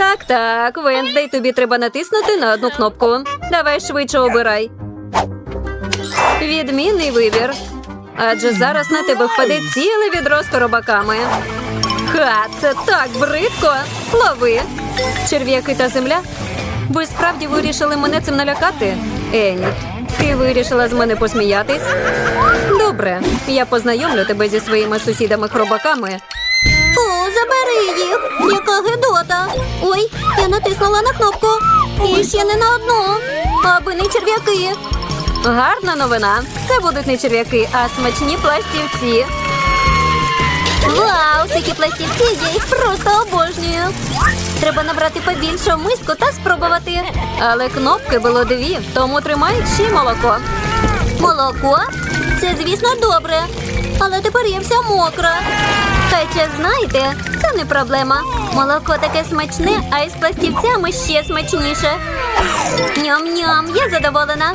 Так, так, Венздей, тобі треба натиснути на одну кнопку. Давай швидше обирай. Відмінний вибір. Адже зараз на тебе впаде ціле відро з коробаками. Ха, це так бридко. Лови. Черв'яки та земля. Ви справді вирішили мене цим налякати? Еніт, ти вирішила з мене посміятись? Добре, я познайомлю тебе зі своїми сусідами-хробаками. Фу, забери їх. Яка гидота. Ой, я натиснула на кнопку. І ще не на одну. Аби не черв'яки. Гарна новина. Це будуть не черв'яки, а смачні пластівці. Вау, такі пластівці, я їх просто обожнюю. Треба набрати побільше в миску та спробувати. Але кнопки було дві, тому тримай ще молоко. Молоко? Це, звісно, добре. Але тепер я вся мокра. Хоча, знаєте, це не проблема. Молоко таке смачне, а із пластівцями ще смачніше. Ням-ням, я задоволена.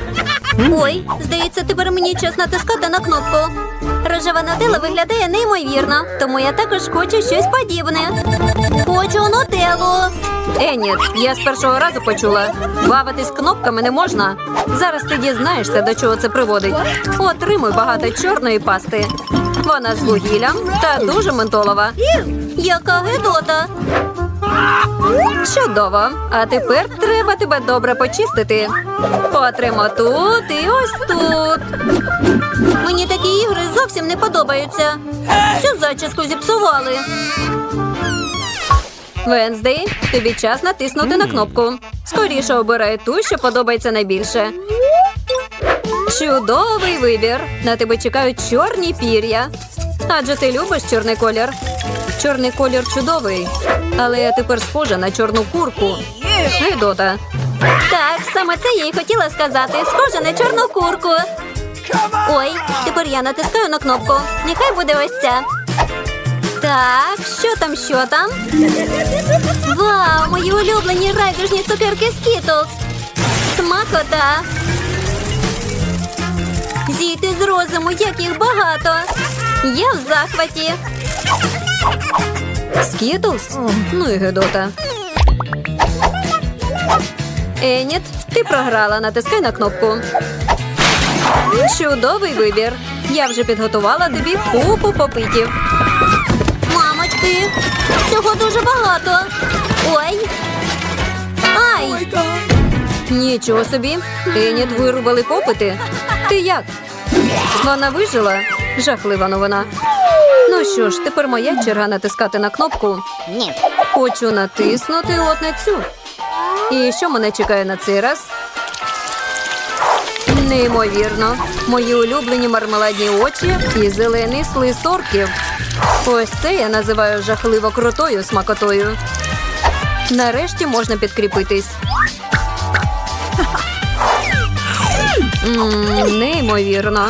Ой, здається, тепер мені час натискати на кнопку. Рожева нутелла виглядає неймовірно, тому я також хочу щось подібне. Хочу нутеллу. Еніт, я з першого разу почула. Бавитись кнопками не можна. Зараз ти дізнаєшся, до чого це приводить. Отримуй багато чорної пасти. Вона з вугіллям та дуже ментолова. Яка гидота. Чудово. А тепер треба тебе добре почистити. Потримо тут і ось тут. Мені такі ігри зовсім не подобаються. Всю зачіску зіпсували. Венздей, тобі час натиснути на кнопку. Скоріше обирай ту, що подобається найбільше. Чудовий вибір. На тебе чекають чорні пір'я. Адже ти любиш чорний колір. Чорний колір чудовий. Але я тепер схожа на чорну курку. Гидота. Так, саме це я й хотіла сказати. Схоже на чорну курку. Ой, тепер я натискаю на кнопку. Нехай буде ось ця. Так, що там, що там? Вау, мої улюблені райдужні цукерки Skittles. Смакота. Зійти з розуму, як їх багато. Я в захваті. Скітлс? Ну і гидота. Еніт, ти програла. Натискай на кнопку. Чудовий вибір. Я вже підготувала тобі купу попитів. Мамочки, цього дуже багато. Ой. Ай! Нічого собі. Еніт вирубали попити. Ти як? Вона вижила? Жахлива новина. Ну що ж, тепер моя черга натискати на кнопку. Ні. Хочу натиснути от на цю. І що мене чекає на цей раз? Неймовірно. Мої улюблені мармеладні очі і зелений слиз орків. Ось це я називаю жахливо крутою смакотою. Нарешті можна підкріпитись. Мм, неймовірно.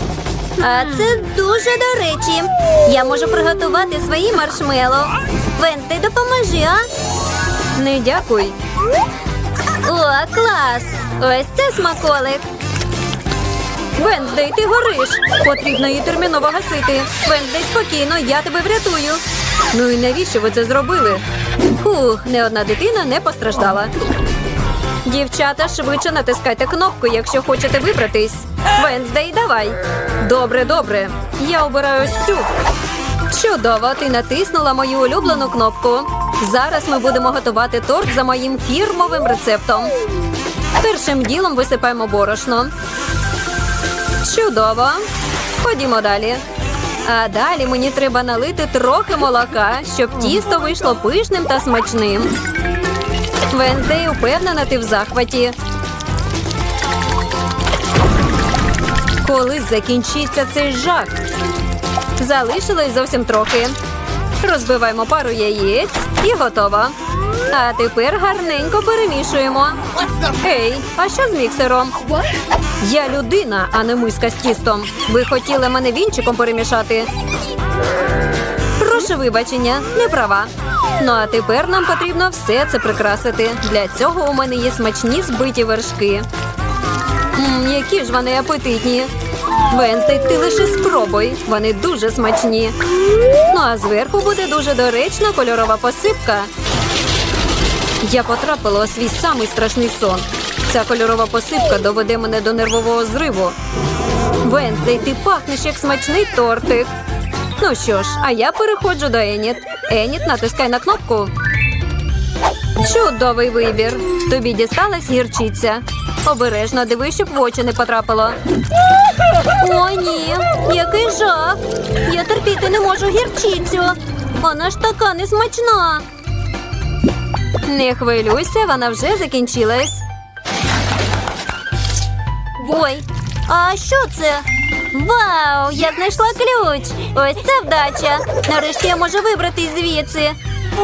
А це дуже до речі. Я можу приготувати свої маршмеллоу. Венстей, допоможи, а? Не дякуй. О, клас! Ось це смаколик. Венздей, ти гориш. Потрібно її терміново гасити. Венздей, спокійно, я тебе врятую. Ну і навіщо ви це зробили? Фух, не одна дитина не постраждала. Дівчата, швидше натискайте кнопку, якщо хочете вибратись. Венздей, давай. Добре, добре. Я обираю ось цю. Чудово, ти натиснула мою улюблену кнопку. Зараз ми будемо готувати торт за моїм фірмовим рецептом. Першим ділом висипаємо борошно. Чудово. Ходімо далі. А далі мені треба налити трохи молока, щоб тісто вийшло пишним та смачним. Венздей упевнена, ти в захваті. Коли закінчиться цей жах? Залишилось зовсім трохи. Розбиваємо пару яєць і готово. А тепер гарненько перемішуємо. Ей, а що з міксером? Я людина, а не миска з тістом. Ви хотіли мене вінчиком перемішати? Прошу вибачення, не права. Ну а тепер нам потрібно все це прикрасити. Для цього у мене є смачні збиті вершки. Які ж вони апетитні. Венстей, ти лише спробуй. Вони дуже смачні. Ну а зверху буде дуже доречна кольорова посипка. Я потрапила у свій самий страшний сон. Ця кольорова посипка доведе мене до нервового зриву. Венстей, ти пахнеш як смачний тортик. Ну що ж, а я переходжу до Еніт. Еніт, натискай на кнопку. Чудовий вибір. Тобі дісталась гірчиця. Обережно дивись, щоб в очі не потрапило. О, ні, який жах. Я терпіти не можу гірчицю. Вона ж така несмачна. Не хвилюйся, вона вже закінчилась. Ой, а що це? Вау, я знайшла ключ. Ось це вдача. Нарешті я можу вибратись звідси.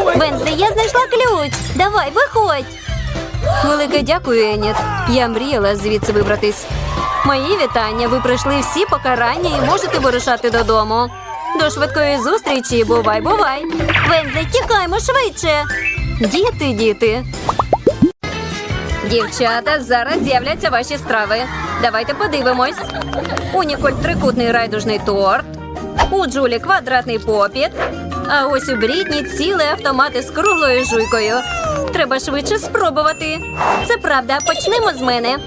Венсде, я знайшла ключ. Давай, виходь. Велике дякую, Еніт. Я мріяла звідси вибратись. Мої вітання. Ви пройшли всі покарання і можете вирушати додому. До швидкої зустрічі. Бувай, бувай. Венсде, тікаймо швидше. Діти, діти. Дівчата, зараз з'являться ваші страви. Давайте подивимось. У Ніколь трикутний райдужний торт. У Джулі квадратний попіт. А ось у Брітні цілий автомат із круглою жуйкою. Треба швидше спробувати. Це правда, почнемо з мене.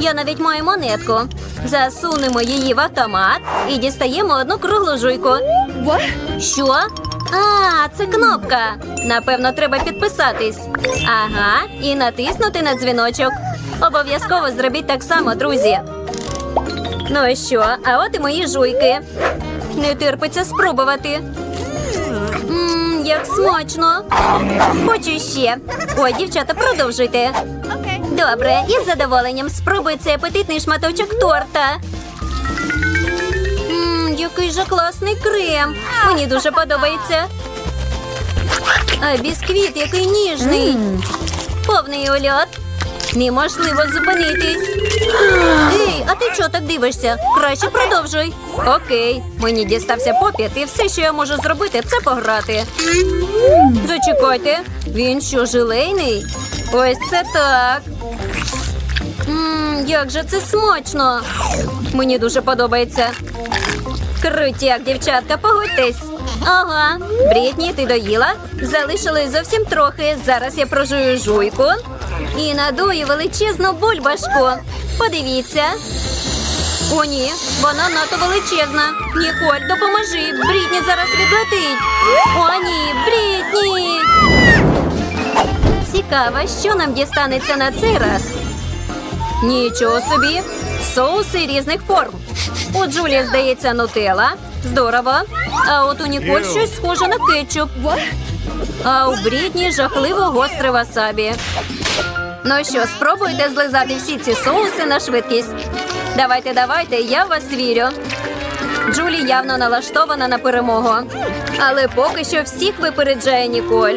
Я навіть маю монетку. Засунемо її в автомат і дістаємо одну круглу жуйку. Що? А, це кнопка. Напевно, треба підписатись. Ага, і натиснути на дзвіночок. Обов'язково зробіть так само, друзі. Ну і що? А от і мої жуйки. Не терпиться спробувати. Як смачно. Хочу ще. Ой, дівчата, продовжуйте. Добре, із задоволенням спробуй цей апетитний шматочок торта. Ммм, який же класний крем. Мені дуже подобається. А бісквіт який ніжний. Повний ульот. Неможливо зупинитись. Ей, а ти чого так дивишся? Краще продовжуй. Окей, мені дістався попіт, і все, що я можу зробити, це пограти. Зачекайте, він що, жилейний? Ось це так. Мм, як же це смачно. Мені дуже подобається. Крутяк, дівчатка, погодьтесь. Ага, Брітні, ти доїла? Залишилось зовсім трохи. Зараз я прожую жуйку і надую величезну бульбашку. Подивіться. О, ні, вона надто величезна. Ніколь, допоможи. Брітні зараз відлетить. О, ні, Брітні. Цікаво, що нам дістанеться на цей раз. Нічого собі. Соуси різних форм. У Джулі, здається, нутела. Здорово. А от у Ніколь щось схоже на кетчуп. А у Брітні жахливо гостре васабі. Ну що, спробуйте злизати всі ці соуси на швидкість. Давайте, давайте, я вас вірю. Джулі явно налаштована на перемогу. Але поки що всіх випереджає Ніколь.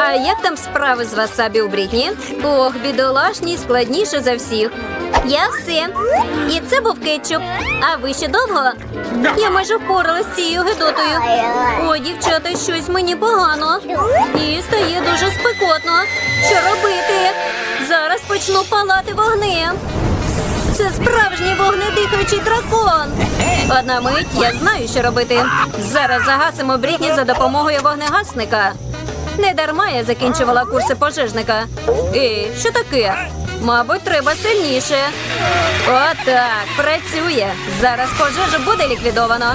А як там справи з васабі у Брітні? Ох, бідолашній складніше за всіх. Я все. І це був кетчуп. А ви ще довго? Я майже впоралась з цією гидотою. О, дівчата, щось мені погано. І стає дуже спекотно. Що робити? Зараз почну палати вогнем. Це справжній вогнедихаючий дракон. Одна мить, я знаю, що робити. Зараз загасимо Брітні за допомогою вогнегасника. Не дарма я закінчувала курси пожежника. І що таке? Мабуть, треба сильніше. Отак, працює. Зараз пожежу буде ліквідовано.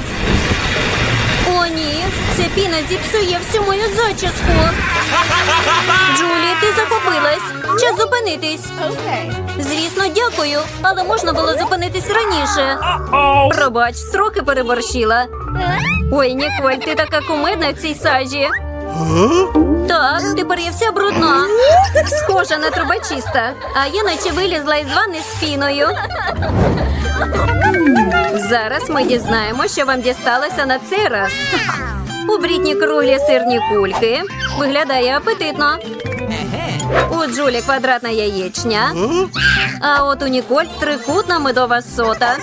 О, ні, ця піна зіпсує всю мою зачіску. Джулі, ти захопилась. Час зупинитись. Звісно, дякую, але можна було зупинитись раніше. Пробач, трохи переборщила. Ой, Ніколь, ти така кумедна в цій сажі. Так, тепер я вся брудна. Схожа на трубочиста. А я наче вилізла із ванни з фіною. Зараз ми дізнаємо, що вам дісталося на цей раз. У Брітні круглі сирні кульки. Виглядає апетитно. У Джулі квадратна яєчня. А от у Ніколь трикутна медова сота.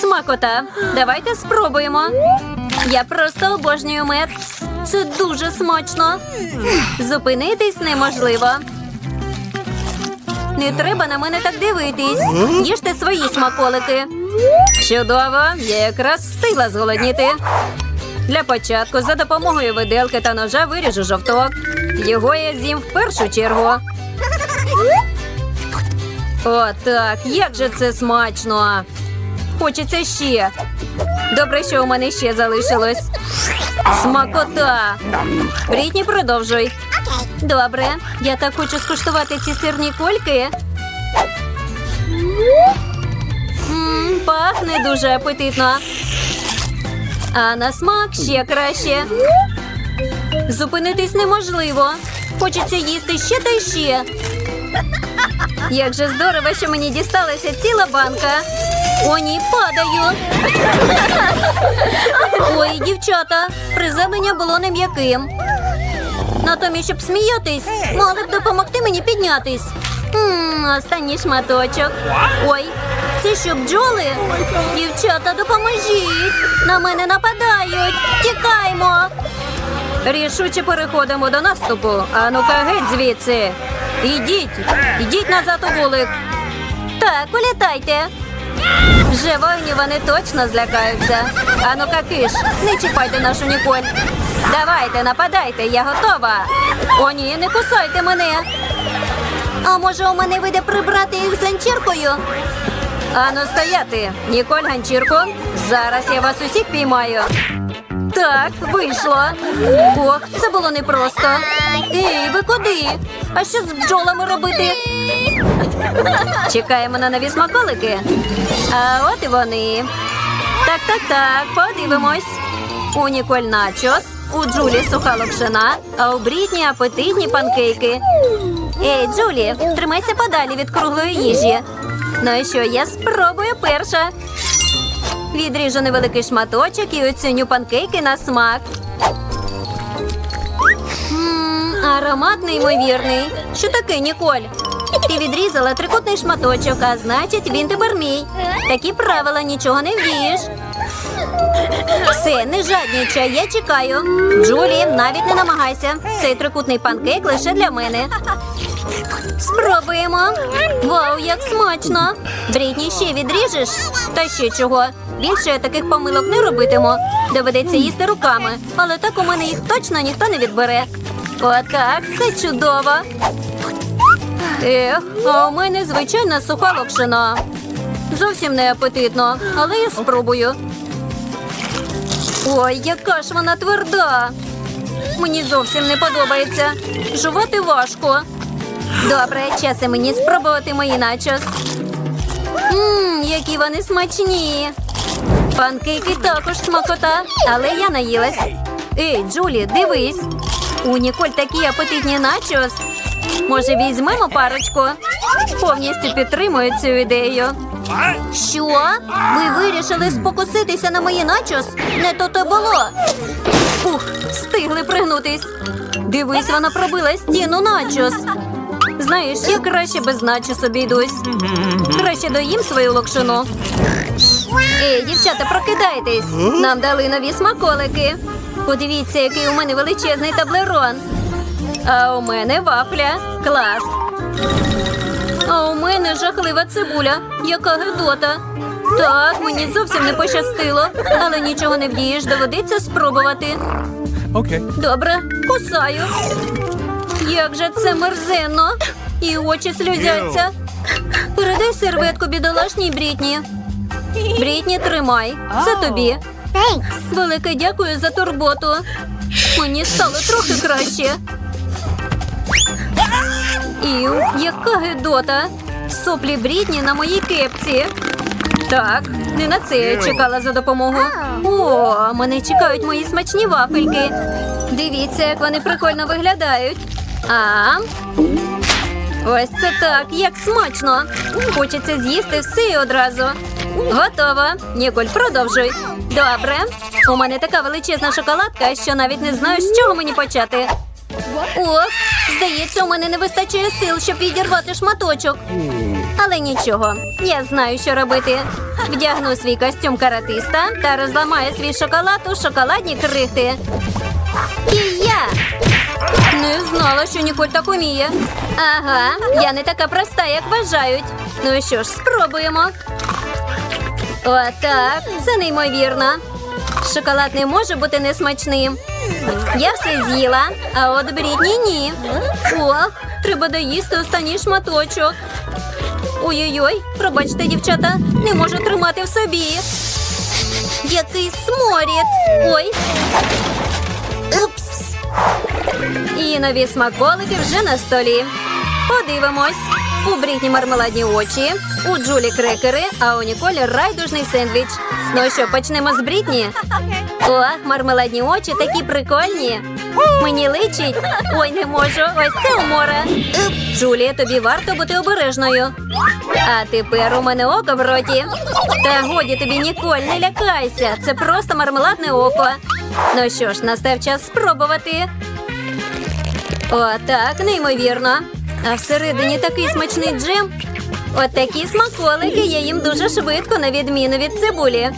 Смакота. Давайте спробуємо. Я просто обожнюю мед. Це дуже смачно. Зупинитись неможливо. Не треба на мене так дивитись. Їжте свої смаколики. Чудово, я якраз встигла зголодніти. Для початку за допомогою виделки та ножа виріжу жовток. Його я з'їм в першу чергу. О, так, як же це смачно. Хочеться ще. Добре, що у мене ще залишилось. Смакота. Брітні, продовжуй. Добре, я так хочу скуштувати ці сирні кульки. М, пахне дуже апетитно. А на смак ще краще. Зупинитись неможливо. Хочеться їсти ще та ще. Як же здорово, що мені дісталася ціла банка. О, ні, падаю. Ой, дівчата, приземлення було не м'яким. Натомість, щоб сміятись, мали б допомогти мені піднятись. Останній шматочок. Ой, це що, бджоли? Дівчата, допоможіть! На мене нападають! Тікаймо! Рішуче переходимо до наступу. А ну-ка звідси. Ідіть, ідіть назад у вулик. Так, улітайте. Вже воїні вони точно злякаються. А ну-ка не чіпайте нашу Ніколь. Давайте, нападайте, я готова. О, ні, не кусайте мене. А може у мене вийде прибрати їх ганчіркою? Ану стояти. Ніколь Ганчірко, зараз я вас усіх піймаю. Так, вийшло. Ох, це було непросто. Ей, ви куди? А що з бджолами робити? Чекаємо на нові смаколики. А от і вони. Так, так, так, подивимось. У Ніколь начос, у Джулі суха локшина, а у Брітні апетитні панкейки. Ей, Джулі, тримайся подалі від круглої їжі. Ну і що, я спробую перша. Відріжу невеликий шматочок і оціню панкейки на смак. Ммм, аромат неймовірний. Що таке, Ніколь? Ти відрізала трикутний шматочок, а значить він тепер мій. Такі правила нічого не вдієш. Все, не жаднічай, я чекаю. Джулі, навіть не намагайся. Цей трикутний панкейк лише для мене. Спробуємо. Вау, як смачно! Брітні, ще відріжеш? Та ще чого? Більше таких помилок не робитиму. Доведеться їсти руками, але так у мене їх точно ніхто не відбере. Отак, це чудово. Ех, а у мене звичайна суха локшина. Зовсім не апетитно, але я спробую. Ой, яка ж вона тверда. Мені зовсім не подобається. Жувати важко. Добре, час і мені спробувати мої начос. Ммм, які вони смачні. Панкейки також смакота, але я наїлась. Ей, Джулі, дивись. У Ніколь такі апетитні начос. Може, візьмемо парочку? Повністю підтримую цю ідею. Що? Ви вирішили спокуситися на мої начос? Не то то було. Ух, встигли пригнутись. Дивись, вона пробила стіну начос. Знаєш, я краще без начос обійдусь. Краще доїм свою локшину. Ей, дівчата, прокидайтесь. Нам дали нові смаколики. Подивіться, який у мене величезний таблерон. А у мене вафля. Клас. А у мене жахлива цибуля, яка гидота. Так, мені зовсім не пощастило, але нічого не вдієш, доведеться спробувати. Okay. Добре, кусаю. Як же це мерзенно. І очі сльозяться. Передай серветку бідолашній Брітні. Брітні, тримай. Це тобі. Велике дякую за турботу. Мені стало трохи краще. Ів, яка гидота. Соплі Брітні на моїй кепці. Так, не на це я чекала за допомогою. О, мене чекають мої смачні вафельки. Дивіться, як вони прикольно виглядають. А. Ось це так, як смачно. Хочеться з'їсти все і одразу. Готово. Ніколь, продовжуй. Добре. У мене така величезна шоколадка, що навіть не знаю, з чого мені почати. Ох, здається, у мене не вистачає сил, щоб відірвати шматочок. Але нічого, я знаю, що робити. Вдягну свій костюм каратиста та розламаю свій шоколад у шоколадні крихти. І я не знала, що Ніколь так уміє. Ага, я не така проста, як вважають. Ну що ж, спробуємо. Отак, це неймовірно. Шоколад не може бути несмачним. Я все з'їла, а от Брітні ні. Ох, треба доїсти останній шматочок. Ой-ой-ой, пробачте, дівчата, не можу тримати в собі. Який сморід. Ой. І нові смаколики вже на столі. Подивимось. У Брітні мармеладні очі, у Джулі крекери, а у Ніколі райдужний сендвіч. Ну що, почнемо з Брітні? Ох, мармеладні очі такі прикольні. Мені личить. Ой, не можу. Ось це умора. Джулія, тобі варто бути обережною. А тепер у мене око в роті. Та годі тобі, Ніколь, не лякайся. Це просто мармеладне око. Ну що ж, настав час спробувати. О, так, неймовірно. А всередині такий смачний джем. От такі смаколики я їм дуже швидко, на відміну від цибулі.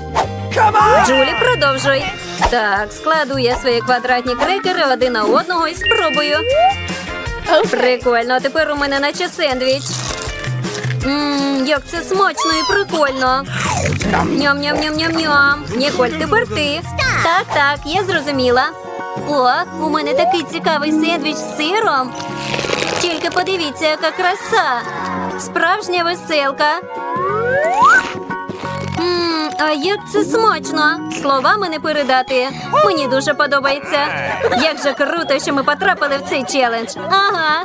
Джулі, продовжуй. Так, складу я свої квадратні крекери один на одного і спробую. Прикольно, а тепер у мене наче сендвіч. Ммм, як це смачно і прикольно. Ням-ням-ням-ням-ням. Ніколь, тепер ти. Так, так, я зрозуміла. О, у мене такий цікавий сендвіч з сиром. Тільки подивіться, яка краса. Справжня веселка. Ммм, а як це смачно! Словами не передати. Мені дуже подобається. Як же круто, що ми потрапили в цей челендж. Ага.